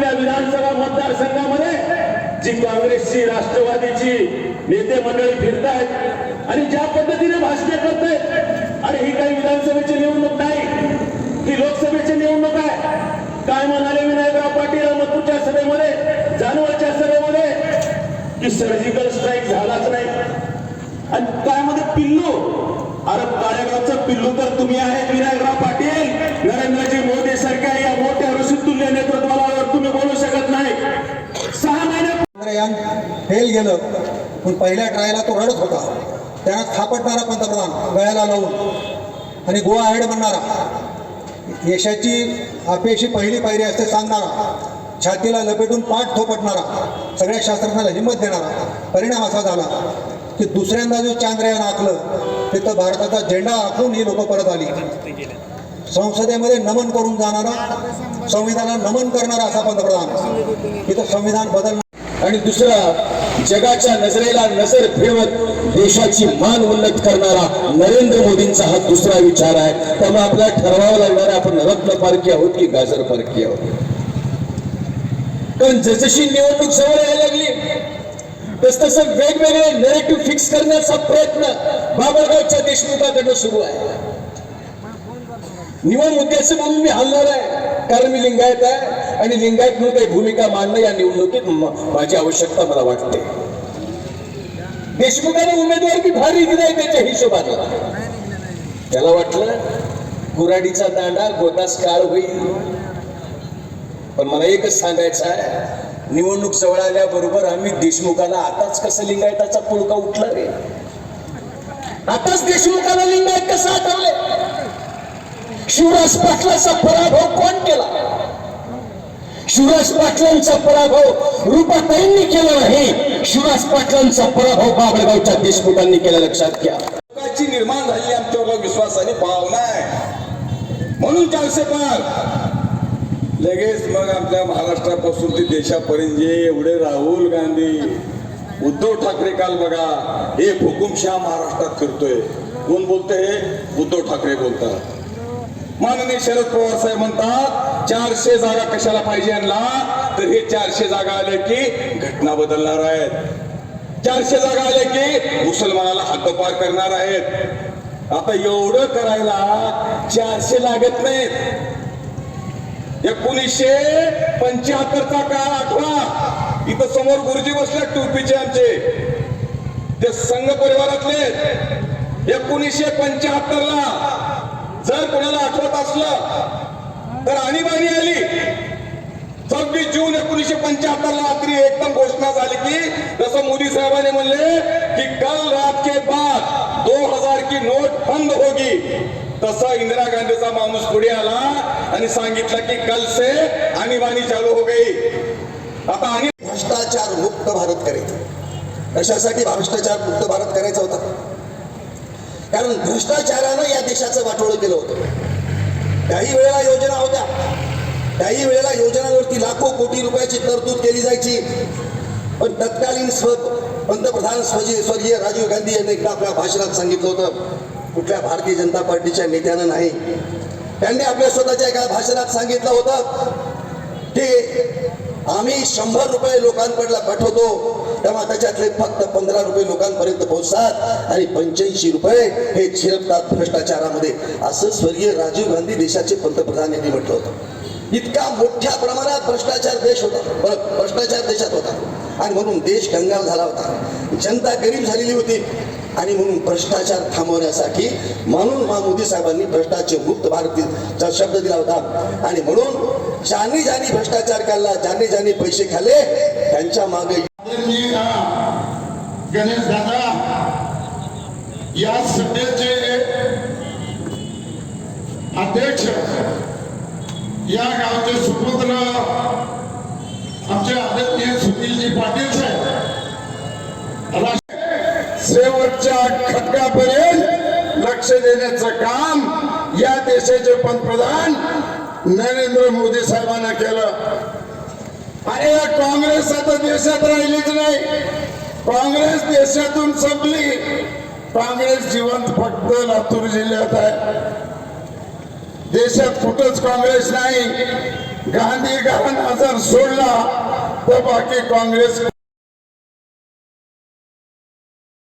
आपल्या विधानसभा मतदारसंघामध्ये जी काँग्रेसची राष्ट्रवादीची नेते मंडळी फिरतायत आणि ज्या पद्धतीने भाषणे करतायत आणि ही काही विधानसभेची निवडणूक नाही. ही लोकसभेची निवडणूक आहे. काय म्हणाले विनायकराव पाटील अहमदपूरच्या सभेमध्ये जानवरच्या सभेमध्ये? की सर्जिकल स्ट्राईक झालाच नाही. आणि काय मध्ये पिल्लू अरे काळेगावचं पिल्लू तर तुम्ही आहेत विनायकराव पाटील नरेंद्र मोदी सारख्या या मोठ्या ऋषितुल्य नेतृत्वावर तुम्ही बोलू शकत नाही सहा महिने चंद्रयान फेल गेलं पण पहिल्या ट्रायला तो रडत होता. त्यांना थापटणारा पंतप्रधान गळ्याला लावून आणि गोवा हेड म्हणणारा यशाची अपेक्षी पहिली पायरी असते सांगणारा छातीला लपेटून पाठ थोपटणारा सगळ्या शास्त्रज्ञाला हिंमत देणारा. परिणाम असा झाला की दुसऱ्यांदा जो चांद्रयान आखलं तिथं भारताचा झेंडा आखून ही लोक परत आली. संसदेमध्ये नमन करून जाणारा संविधानाला नमन करणारा असा पंतप्रधान. इथं संविधान बदलणार. आणि दुसरा जगाच्या नजरेला नजर फिरवत देशाची मान उन्नत करणारा नरेंद्र मोदींचा हा दुसरा विचार आहे. त्यामुळे आपल्याला ठरवावं लागणार आहे आपण रत्न पारखी आहोत की गाजर पारखी आहोत. कारण जसजशी निवडणूक जवळ यायला लागली तस तसं वेगवेगळे नेरेटिव्ह फिक्स करण्याचा प्रयत्न बाबळगावच्या देशमुखाकडनं सुरू आहे. निवड मुद्द्याचं म्हणून मी हलणार आहे. कारण मी लिंगायत आहे. आणि लिंगायत म्हणून काही भूमिका मांडणं या निवडणुकीत माझी आवश्यकता मला वाटते. देशमुखाने उमेदवार की भारी दिलाय त्याच्या हिशोबानं. त्याला वाटलं कुराडीचा दांडा गोदास काळ होईल. पण मला एकच सांगायचं आहे निवडणूक जवळ आल्याबरोबर आम्ही देशमुखाला आताच कसं लिंगायताचा पुळका उठला रे? आताच देशमुखाला लिंगायत कसं आठवले? शिवराज पाटलाचा पराभव कोण केला? शिवराज पाटलांचा पराभव रुपाताईंनी केला नाही शिवराज पाटलांचा पराभव बाबळगावच्या देशमुखांनी केला लक्षात घ्या. लोकांची निर्माण झाली आमच्यावर आणि भावना आहे म्हणून चालसे पार लगेच मग आपल्या महाराष्ट्रापासून ते देशापर्यंत जे एवढे राहुल गांधी उद्धव ठाकरे काल बघा हे हुकुमशाह महाराष्ट्रात फिरतोय कोण बोलतोय? हे उद्धव ठाकरे बोलतात. माननीय शरद पवार साहेब म्हणतात चारशे जागा कशाला पाहिजे यांना तर हे चारशे जागा आले की घटना बदलणार आहेत. चारशे जागा आले की मुसलमानाला हद्दपार करणार आहेत. आता एवढं करायला चारशे लागत नाहीत. एकोणीसशे पंच्याहत्तरचा काळ आठवा. इथं समोर गुरुजी बसले टोपीचे आमचे. ते संघ परिवारातले एकोणीसशे पंच्याहत्तर ला जर कोणाला आठवत असलं तर आणीबाणी आली. सव्वीस जून एकोणीसशे पंच्याहत्तर ला रात्री एकदम घोषणा झाली की जसं मोदी साहेबांनी म्हणले की कल रात के बाद दो हजार की नोट बंद होगी. तसा इंदिरा गांधीचा माणूस पुढे आला आणि सांगितलं की कल से आणीबाणी चालू हो गई. आता आणि भ्रष्टाचार मुक्त भारत करायचं. कशासाठी भ्रष्टाचार मुक्त भारत करायचा होता? कारण भ्रष्टाचारानं या देशाचं वाटोळं केलं होतं. काही वेळेला योजना होत्या. काही वेळेला योजनांवरती लाखो कोटी रुपयाची तरतूद केली जायची. पण तत्कालीन स्व पंतप्रधान स्वजी स्वर्गीय राजीव गांधी यांनी एकदा आपल्या भाषणात सांगितलं होतं कुठल्या भारतीय जनता पार्टीच्या नेत्यानं नाही. त्यांनी आपल्या स्वतःच्या एका भाषणात सांगितलं होतं की आम्ही शंभर रुपये लोकांकडला पाठवतो तेव्हा त्याच्यातले फक्त पंधरा रुपये लोकांपर्यंत पोहोचतात. आणि पंच्याऐंशी रुपये हे झिरपतात भ्रष्टाचारामध्ये. असं स्वर्गीय राजीव गांधी देशाचे पंतप्रधान यांनी म्हटलं होतं. इतका मोठ्या प्रमाणात भ्रष्टाचार देश होता. भ्रष्टाचार देशात होता. आणि म्हणून देश कंगाल झाला होता. जनता गरीब झालेली होती. आणि म्हणून भ्रष्टाचार थांबवण्यासाठी म्हणून मा मोदी साहेबांनी भ्रष्टाचार मुक्त भारतीचा शब्द दिला होता. आणि म्हणून ज्यांनी ज्यांनी भ्रष्टाचार केला ज्यांनी ज्यांनी पैसे खाल्ले त्यांच्या मागे आदरणीय गणेश दादा या सभेचे अध्यक्ष या गावचे सुपुत्र आमचे आदरणीय सुनीलजी पाटील साहेब शेवटच्या खटकापर्यंत लक्ष देण्याचं काम या देशाचे पंतप्रधान नरेंद्र मोदी साहेबांना केलं. अरे काँग्रेस आता देशात राहिलीच नाही. काँग्रेस देशातून संपली. काँग्रेस जिवंत फक्त लातूर जिल्ह्यात आहे. देशात कुठंच काँग्रेस नाही. गांधी घराणा आजार सोडला तर बाकी काँग्रेस